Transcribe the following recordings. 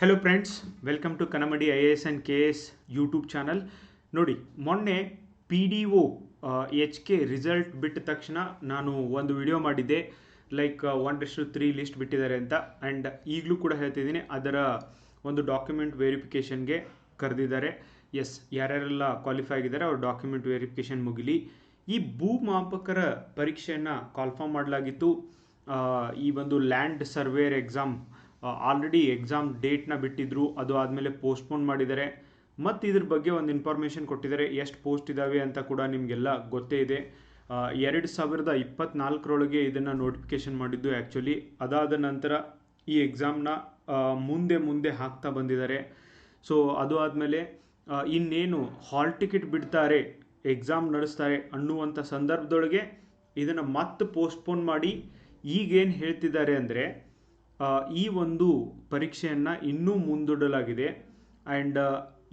Hello friends welcome to Kanamadi I A S and K S YouTube channel ನೋಡಿ, ಮೊನ್ನೆ P D O H K result ಬಿಟ್ಟ ತಕ್ಷಣ ನಾನು ಒಂದು video ಮಾಡಿದ್ದೆ like one two three list ಬಿಟ್ಟಿದ್ದಾರೆ ಅಂತ. ಆ್ಯಂಡ್ ಈಗಲೂ ಕೂಡ ಹೇಳ್ತಿದ್ದೀನಿ ಅದರ ಒಂದು ಡಾಕ್ಯುಮೆಂಟ್ ವೆರಿಫಿಕೇಷನ್ಗೆ ಕರೆದಿದ್ದಾರೆ. ಎಸ್ ಯಾರ್ಯಾರೆಲ್ಲ ಕ್ವಾಲಿಫೈ ಆಗಿದ್ದಾರೆ, ಅವ್ರ ಡಾಕ್ಯುಮೆಂಟ್ ವೆರಿಫಿಕೇಷನ್ ಮುಗಿಲಿ. ಈ ಭೂಮಾಪಕರ ಪರೀಕ್ಷೆಯನ್ನು ಕಾಲ್ಫಾರ್ಮ್ ಮಾಡಲಾಗಿತ್ತು. ಈ ಒಂದು land surveyor exam already exam ಡೇಟ್ನ ಬಿಟ್ಟಿದ್ರು, ಅದು ಆದಮೇಲೆ ಪೋಸ್ಟ್ಪೋನ್ ಮಾಡಿದ್ದಾರೆ. ಮತ್ತು ಇದ್ರ ಬಗ್ಗೆ ಒಂದು ಇನ್ಫಾರ್ಮೇಷನ್ ಕೊಟ್ಟಿದ್ದಾರೆ. ಎಷ್ಟು ಪೋಸ್ಟ್ ಇದ್ದಾವೆ ಅಂತ ಕೂಡ ನಿಮಗೆಲ್ಲ ಗೊತ್ತೇ ಇದೆ. ಎರಡು ಸಾವಿರದ ಇಪ್ಪತ್ನಾಲ್ಕರೊಳಗೆ ಇದನ್ನು ನೋಟಿಫಿಕೇಷನ್ ಮಾಡಿದ್ದು ಆ್ಯಕ್ಚುಲಿ ಅದಾದ ನಂತರ ಈ ಎಕ್ಸಾಮ್ನ ಮುಂದೆ ಮುಂದೆ ಹಾಕ್ತಾ ಬಂದಿದ್ದಾರೆ. ಸೊ ಅದು ಆದಮೇಲೆ ಇನ್ನೇನು ಹಾಲ್ ಟಿಕೆಟ್ ಬಿಡ್ತಾರೆ ಎಕ್ಸಾಮ್ ನಡೆಸ್ತಾರೆ ಅನ್ನುವಂಥ ಸಂದರ್ಭದೊಳಗೆ ಇದನ್ನು ಮತ್ತೆ ಪೋಸ್ಟ್ಪೋನ್ ಮಾಡಿ ಈಗೇನು ಹೇಳ್ತಿದ್ದಾರೆ ಅಂದರೆ ಈ ಒಂದು ಪರೀಕ್ಷೆಯನ್ನು ಇನ್ನೂ ಮುಂದೂಡಲಾಗಿದೆ. ಆ್ಯಂಡ್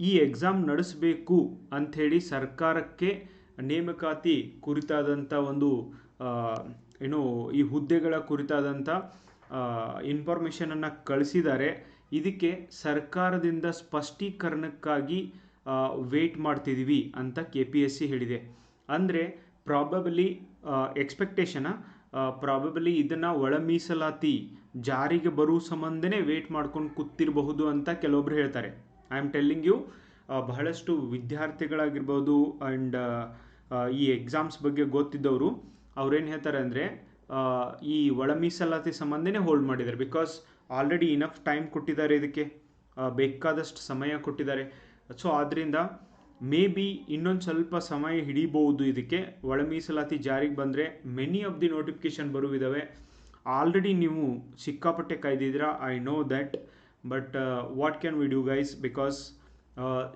ಈ ಎಕ್ಸಾಮ್ ನಡೆಸಬೇಕು ಅಂಥೇಳಿ ಸರ್ಕಾರಕ್ಕೆ ನೇಮಕಾತಿ ಕುರಿತಾದಂಥ ಒಂದು ಏನು, ಈ ಹುದ್ದೆಗಳ ಕುರಿತಾದಂಥ ಇನ್ಫಾರ್ಮೇಷನನ್ನು ಕಳಿಸಿದ್ದಾರೆ. ಇದಕ್ಕೆ ಸರ್ಕಾರದಿಂದ ಸ್ಪಷ್ಟೀಕರಣಕ್ಕಾಗಿ ವೇಟ್ ಮಾಡ್ತಿದ್ದೀವಿ ಅಂತ ಕೆ ಪಿ ಎಸ್ ಸಿ ಹೇಳಿದೆ. ಅಂದರೆ ಪ್ರಾಬಬಲಿ ಎಕ್ಸ್ಪೆಕ್ಟೇಷನ ಪ್ರಾಬಬಲಿ ಇದನ್ನು ಒಳ ಮೀಸಲಾತಿ ಜಾರಿಗೆ ಬರುವ ಸಂಬಂಧನೇ ವೇಟ್ ಮಾಡ್ಕೊಂಡು ಕೂತಿರಬಹುದು ಅಂತ ಕೆಲವೊಬ್ರು ಹೇಳ್ತಾರೆ. ಐ ಆಮ್ ಟೆಲ್ಲಿಂಗ್ ಯು ಬಹಳಷ್ಟು ವಿದ್ಯಾರ್ಥಿಗಳಾಗಿರ್ಬೋದು ಆ್ಯಂಡ್ ಈ ಎಕ್ಸಾಮ್ಸ್ ಬಗ್ಗೆ ಗೊತ್ತಿದ್ದವರು, ಅವ್ರೇನು ಹೇಳ್ತಾರೆ ಅಂದರೆ ಈ ಒಳ ಮೀಸಲಾತಿ ಸಂಬಂಧನೇ ಹೋಲ್ಡ್ ಮಾಡಿದ್ದಾರೆ ಬಿಕಾಸ್ ಆಲ್ರೆಡಿ ಇನಫ್ ಟೈಮ್ ಕೊಟ್ಟಿದ್ದಾರೆ ಇದಕ್ಕೆ. ಬೇಕಾದಷ್ಟು ಸಮಯ ಕೊಟ್ಟಿದ್ದಾರೆ. ಸೊ ಆದ್ದರಿಂದ ಮೇ ಬಿ ಇನ್ನೊಂದು ಸ್ವಲ್ಪ ಸಮಯ ಹಿಡಿಬಹುದು ಇದಕ್ಕೆ. ಒಳ ಮೀಸಲಾತಿ ಜಾರಿಗೆ ಬಂದರೆ ಮೆನಿ ಆಫ್ ದಿ ನೋಟಿಫಿಕೇಶನ್ ಬರುವಿದ್ದಾವೆ ಆಲ್ರೆಡಿ ನೀವು ಸಿಕ್ಕಾಪಟ್ಟೆ ಕಾಯ್ದಿದ್ದೀರಾ? I know that but what can we do guys because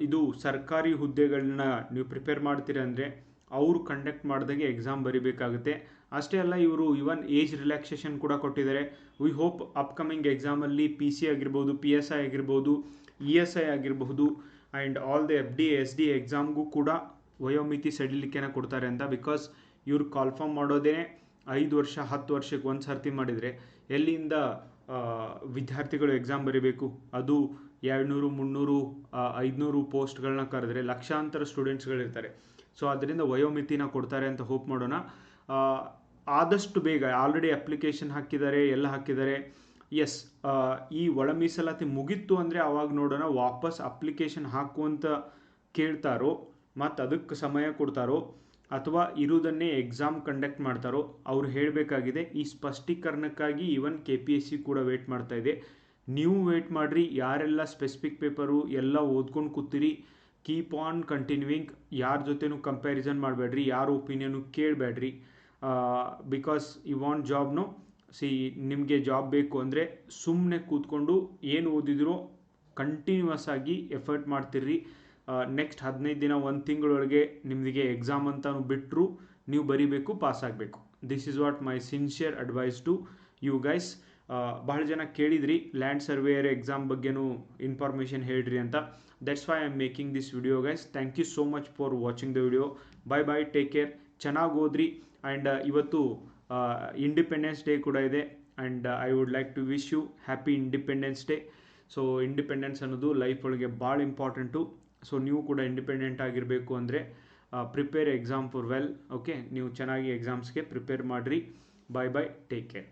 ಇದು ಸರ್ಕಾರಿ ಹುದ್ದೆಗಳನ್ನ ನೀವು ಪ್ರಿಪೇರ್ ಮಾಡ್ತೀರ ಅಂದರೆ ಅವರು ಕಂಡಕ್ಟ್ ಮಾಡಿದಾಗೆ ಎಕ್ಸಾಮ್ ಬರೀಬೇಕಾಗುತ್ತೆ. ಅಷ್ಟೇ ಅಲ್ಲ, ಇವರು ಇವನ್ ಏಜ್ ರಿಲ್ಯಾಕ್ಸೇಷನ್ ಕೂಡ ಕೊಟ್ಟಿದ್ದಾರೆ. ವಿ ಹೋಪ್ ಅಪ್ಕಮಿಂಗ್ ಎಕ್ಸಾಮಲ್ಲಿ ಪಿ ಸಿ ಆಗಿರ್ಬೋದು ಪಿ ಎಸ್ ಐ ಆಗಿರ್ಬೋದು ಇ ಎಸ್ ಐ ಆಗಿರಬಹುದು and all the F D S D ಎಕ್ಸಾಮ್ಗೂ ಕೂಡ ವಯೋಮಿತಿ ಸಡಿಲಿಕೆನ ಕೊಡ್ತಾರೆ ಅಂತ ಬಿಕಾಸ್ ಇವ್ರು ಕಾಲ್ಫಾರ್ಮ್ ಮಾಡೋದೇ ಐದು ವರ್ಷ, ಹತ್ತು ವರ್ಷಕ್ಕೆ ಒಂದು ಸರ್ತಿ ಮಾಡಿದರೆ ಎಲ್ಲಿಂದ ವಿದ್ಯಾರ್ಥಿಗಳು ಎಕ್ಸಾಮ್ ಬರೀಬೇಕು? ಅದು ಎರಡುನೂರು, ಮುನ್ನೂರು ಐದುನೂರು ಪೋಸ್ಟ್ಗಳನ್ನ ಕರೆದ್ರೆ ಲಕ್ಷಾಂತರ ಸ್ಟೂಡೆಂಟ್ಸ್ಗಳಿರ್ತಾರೆ ಸೊ ಅದರಿಂದ ವಯೋಮಿತಿನ ಕೊಡ್ತಾರೆ ಅಂತ ಹೋಪ್ ಮಾಡೋಣ. ಆದಷ್ಟು ಬೇಗ ಆಲ್ರೆಡಿ ಅಪ್ಲಿಕೇಶನ್ ಹಾಕಿದ್ದಾರೆ, ಎಲ್ಲ ಹಾಕಿದ್ದಾರೆ. ಎಸ್ ಈ ಒಳ ಮೀಸಲಾತಿ ಮುಗೀತು ಅಂದರೆ ಆವಾಗ ನೋಡೋಣ ವಾಪಸ್ ಅಪ್ಲಿಕೇಶನ್ ಹಾಕುವಂತ ಕೇಳ್ತಾರೋ, ಮತ್ತು ಅದಕ್ಕೆ ಸಮಯ ಕೊಡ್ತಾರೋ, ಅಥವಾ ಇರುವುದನ್ನೇ ಎಕ್ಸಾಮ್ ಕಂಡಕ್ಟ್ ಮಾಡ್ತಾರೋ, ಅವ್ರು ಹೇಳಬೇಕಾಗಿದೆ, ಈ ಸ್ಪಷ್ಟೀಕರಣಕ್ಕಾಗಿ even K P S C ಕೂಡ ವೇಟ್ ಮಾಡ್ತಾ ಇದೆ. ನೀವು ವೇಟ್ ಮಾಡಿರಿ, ಯಾರೆಲ್ಲ ಸ್ಪೆಸಿಫಿಕ್ ಪೇಪರು ಎಲ್ಲ ಓದ್ಕೊಂಡು ಕೂತಿರಿ ಕೀಪ್ ಆನ್ ಕಂಟಿನ್ಯೂಯಿಂಗ್ ಯಾರ ಜೊತೆನೂ ಕಂಪ್ಯಾರಿಸನ್ ಮಾಡಬೇಡ್ರಿ, ಯಾರ ಒಪಿನಿಯನ್ನು ಕೇಳಬೇಡ್ರಿ ಬಿಕಾಸ್ ಯು ವಾಂಟ್ ಜಾಬ್ನು ಸಿ, ನಿಮಗೆ ಜಾಬ್ ಬೇಕು ಅಂದರೆ ಸುಮ್ಮನೆ ಕೂತ್ಕೊಂಡು ಏನು ಓದಿದ್ರೋ ಕಂಟಿನ್ಯೂಸ್ ಆಗಿ ಎಫರ್ಟ್ ಮಾಡ್ತಿರ್ರಿ. ನೆಕ್ಸ್ಟ್ ಹದಿನೈದು ದಿನ ಒಂದು ತಿಂಗಳೊಳಗೆ ನಿಮಗೆ ಎಕ್ಸಾಮ್ ಅಂತಾನು ಬಿಟ್ಟರು ನೀವು ಬರಿಬೇಕು ಪಾಸ್ ಆಗಬೇಕು. This is what my sincere advice to you guys ಬಹಳ ಜನ ಕೇಳಿದ್ರಿ ಲ್ಯಾಂಡ್ ಸರ್ವೇಯರ್ ಎಕ್ಸಾಮ್ ಬಗ್ಗೆನೂ ಇನ್ಫಾರ್ಮೇಷನ್ ಹೇಳ್ರಿ ಅಂತ. That's why I am making this video guys thank you so much for watching the video bye bye take care ಚೆನ್ನಾಗಿ ಓದ್ರಿ. And ಇವತ್ತು independence day ಕೂಡ ಇದೆ. And I would like to wish you happy independence day so independence ಅನ್ನೋದು life ಒಳಗೆ ಭಾಳ important so ನೀವು ಕೂಡ ಇಂಡಿಪೆಂಡೆಂಟ್ ಆಗಿರಬೇಕು ಅಂದರೆ prepare exam for well okay ನೀವು ಚೆನ್ನಾಗಿ ಎಕ್ಸಾಮ್ಸ್ಗೆ ಪ್ರಿಪೇರ್ ಮಾಡಿರಿ. ಬಾಯ್ ಬಾಯ್ ಟೇಕ್ ಕೇರ್